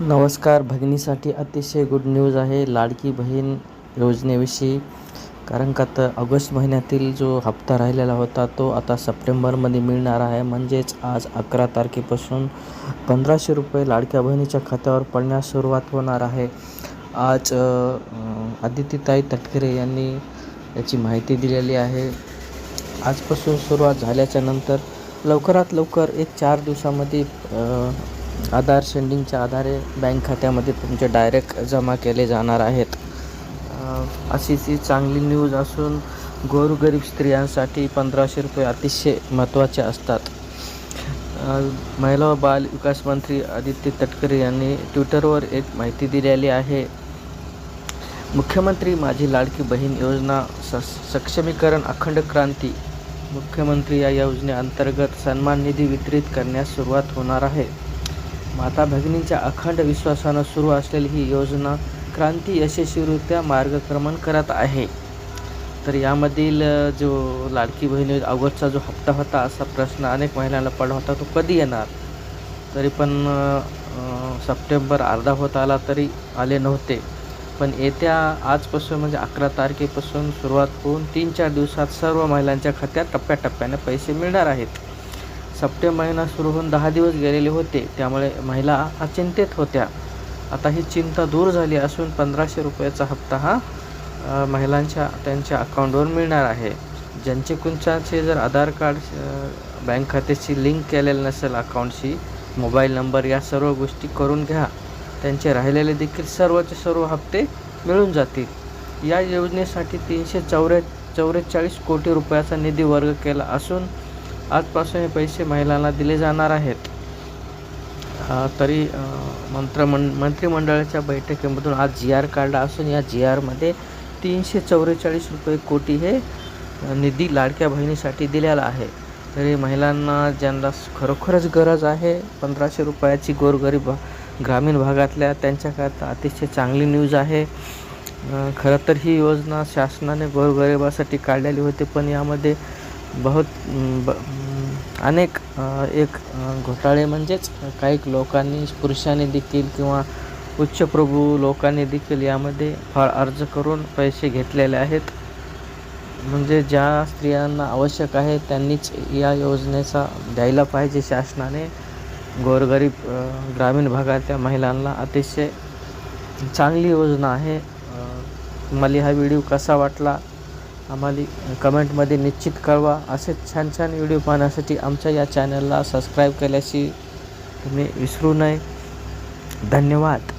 नमस्कार भगिनीसाठी अतिशय good news आहे लाडकी बहीण योजनेविषयी. कारण का तर ऑगस्ट महिन्यातील जो हप्ता राहिलेला होता तो आता सप्टेंबरमध्ये मिळणार आहे. म्हणजेच आज अकरा तारखेपासून पंधराशे रुपये लाडक्या बहिणीच्या खात्यावर पडण्यास सुरुवात होणार आहे. आज आदित्यताई तटकरे यांनी याची माहिती दिलेली आहे. आजपासून सुरुवात झाल्याच्यानंतर लवकरात लवकर एक चार दिवसामध्ये आधार सेंडिंगच्या आधारे बँक खात्यामध्ये तुमचे डायरेक्ट जमा केले जाणार आहेत. अशी ती चांगली न्यूज असून गोरगरीब स्त्रियांसाठी पंधराशे रुपये अतिशय महत्त्वाचे असतात. महिला व बाल विकास मंत्री आदित्य तटकरे यांनी ट्विटरवर एक माहिती दिलेली आहे. मुख्यमंत्री माझी लाडकी बहीण योजना स सक्षमीकरण अखंड क्रांती. मुख्यमंत्री या योजनेअंतर्गत सन्मान निधी वितरित करण्यास सुरुवात होणार आहे. माता भगिनींच्या अखंड विश्वासानं सुरू असलेली ही योजना क्रांती यशस्वीरित्या मार्गक्रमण करत आहे. तर यामधील जो लाडकी बहिणी ऑगस्टचा जो हप्ता होता असा प्रश्न अनेक महिलांना पडला होता तो कधी येणार? तरी पण सप्टेंबर अर्धा होत आला तरी आले नव्हते. पण येत्या आजपासून म्हणजे अकरा तारखेपासून सुरुवात होऊन तीन चार दिवसात सर्व महिलांच्या खात्यात टप्प्याटप्प्याने पैसे मिळणार आहेत. सप्टेंबर महिना सुरू होऊन दहा दिवस गेलेले होते. त्यामुळे महिला अचिंतेत होत्या. आता ही चिंता दूर झाली असून पंधराशे रुपयाचा हप्ता हा महिलांच्या त्यांच्या अकाउंटवर मिळणार आहे. ज्यांचे कुंचाचे जर आधार कार्ड बँक खात्याशी लिंक केलेलं नसेल अकाउंटशी मोबाईल नंबर या सर्व गोष्टी करून घ्या. त्यांचे राहिलेले देखील सर्वचे सर्व हप्ते मिळून जातील. या योजनेसाठी तीनशे चौऱ्या चौवेचाळीस कोटी रुपयाचा निधी वर्ग केला असून आजपासून हे पैसे महिलांना दिले जाणार आहेत. तरी अ, मंत्रमं मंत्रिमंडळाच्या बैठकीमधून आज जी आर काढला असून या जी आरमध्ये तीनशे चौवेचाळीस रुपये कोटी हे निधी लाडक्या बहिणीसाठी दिलेला आहे. तरी महिलांना ज्यांना खरोखरच गरज आहे पंधराशे रुपयाची गोरगरीब ग्रामीण भागातल्या त्यांच्याकरता अतिशय चांगली न्यूज आहे. खरं तर ही योजना शासनाने गोरगरिबासाठी काढलेली होती पण यामध्ये बहुत ब अनेक एक घोटाळे म्हणजेच काही लोकांनी पुरुषांनी देखील किंवा उच्चप्रभू लोकांनी देखील यामध्ये फार अर्ज करून पैसे घेतलेले आहेत. म्हणजे ज्या स्त्रियांना आवश्यक आहे त्यांनीच या योजनेचा द्यायला पाहिजे शासनाने. गोरगरीब ग्रामीण भागातल्या महिलांना अतिशय चांगली योजना आहे. मला हा व्हिडिओ कसा वाटला? आम्हाला कमेंटमध्ये निश्चित कळवा. असेच छान छान व्हिडिओ पाहण्यासाठी आमच्या या चॅनलला सबस्क्राईब केल्याशी तुम्ही विसरू नये. धन्यवाद.